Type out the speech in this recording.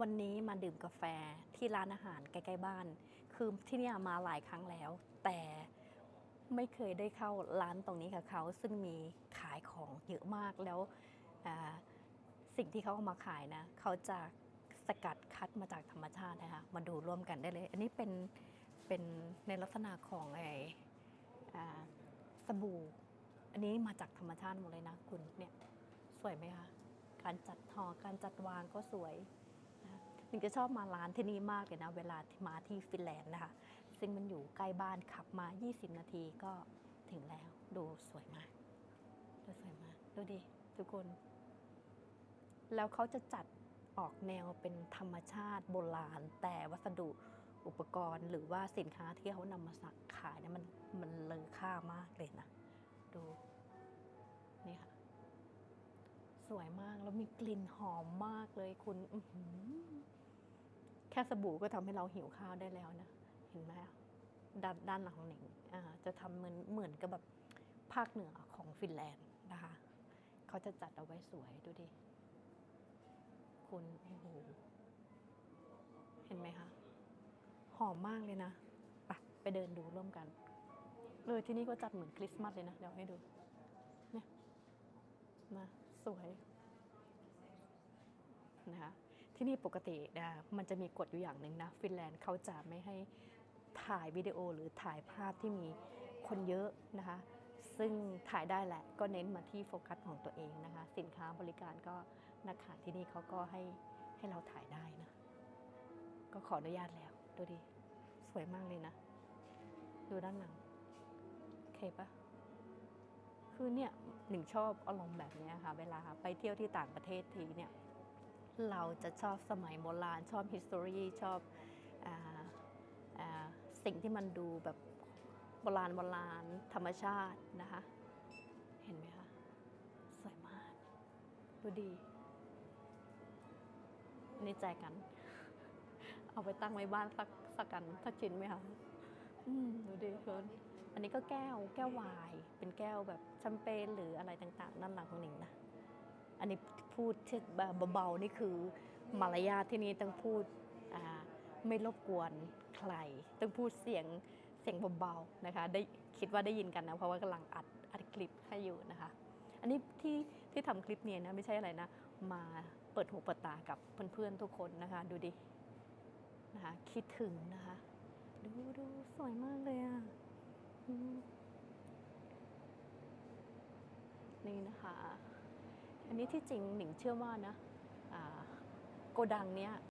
วันนี้มาดื่มกาแฟที่ร้านอาหารใกล้ๆบ้าน คือที่นี่มาหลายครั้งแล้ว แต่ไม่เคยได้เข้าร้านตรงนี้กับเขา ซึ่งมีขายของเยอะมากแล้วสิ่งที่เขาเอามาขายนะ เขาจะสกัดคัดมาจากธรรมชาตินะคะมาดูร่วมกันได้เลย อันนี้เป็นเป็นในลักษณะของไอ่สบู่ อันนี้มาจากธรรมชาติหมดเลยนะคุณเนี่ยสวยไหมคะการจัดห่อการจัดวางก็สวย หนิงจะชอบมาร้านที่นี่มากเลยนะ เวลาที่มาที่ฟินแลนด์นะคะ ซึ่งมันอยู่ใกล้บ้านขับมา 20 นาทีก็ถึงแล้ว ดูสวยมาก ดูสวยมาก ดูดิทุกคน แล้วเขาจะจัดออกแนวเป็นธรรมชาติโบราณ แต่วัสดุอุปกรณ์หรือว่าสินค้าที่เขานำมาสักขายเนี่ยมันมันเลอค่ามากเลยนะ ดู นี่ค่ะ สวยมากแล้วมีกลิ่นหอมมากเลยคุณ อื แค่สบู่ก็ทำให้เราหิวข้าวได้แล้วนะ เห็นไหมอะด้านด้านหลังของหนิงจะทำเหมือนเหมือนกับแบบภาคเหนือของฟินแลนด์นะคะเขาจะจัดเอาไว้สวยดูดิ คุณโอ้โหเห็นไหมคะ หอมมากเลยนะไปไปเดินดูร่วมกันเลยที่นี่ก็จัดเหมือนคริสต์มาสเลยนะ เดี๋ยวให้ดู เนี่ยนะสวย ที่นี่ปกตินะมันจะมีกฎอยู่อย่างหนึ่งนะฟินแลนด์เขาจะไม่ให้ถ่ายวิดีโอหรือถ่ายภาพที่มีคนเยอะนะคะ ซึ่งถ่ายได้แหละก็เน้นมาที่โฟกัสของตัวเองนะคะ สินค้าบริการก็นักขายที่นี่เขาก็ให้ให้เราถ่ายได้นะก็ขออนุญาตแล้วดูดิสวยมากเลยนะ ดูด้านหลังโอเคปะคือเนี่ยหนึ่งชอบอารมณ์แบบนี้ค่ะ เวลาไปเที่ยวที่ต่างประเทศทีเนี่ย เราจะชอบสมัยโบราณ ชอบ history ชอบออสิ่งที่มันดูแบบโบราณโบราณธรรมชาตินะคะ เห็นไหมคะ สวยมาก ดูดีนี่ใจกัน เอาไปตั้งไว้บ้านสักสักกันสักชิ้นไหมคะดูดิคุณอันนี้ก็แก้วแก้ววาย เป็นแก้วแบบแชมเปญหรืออะไรต่างๆนั่นหลังของหนิงนะ อันนี้ พูดเบาๆนี่คือมารยาทที่นี่ต้องพูดไม่รบกวนใครต้องพูดเสียงเสียงเบาๆนะคะ ได้คิดว่าได้ยินกันนะเพราะว่ากำลังอัดอัดคลิปให้อยู่นะคะ อันนี้ที่ที่ทำคลิปเนี่ยนะไม่ใช่อะไรนะ มาเปิดหูเปิดตากับเพื่อนๆทุกคนนะคะ ดูดินะคะคิดถึงนะคะ ดูดูสวยมากเลยอะนี่นะคะ อันนี้ที่จริงหนิงเชื่อว่านะโกดังเนี้ย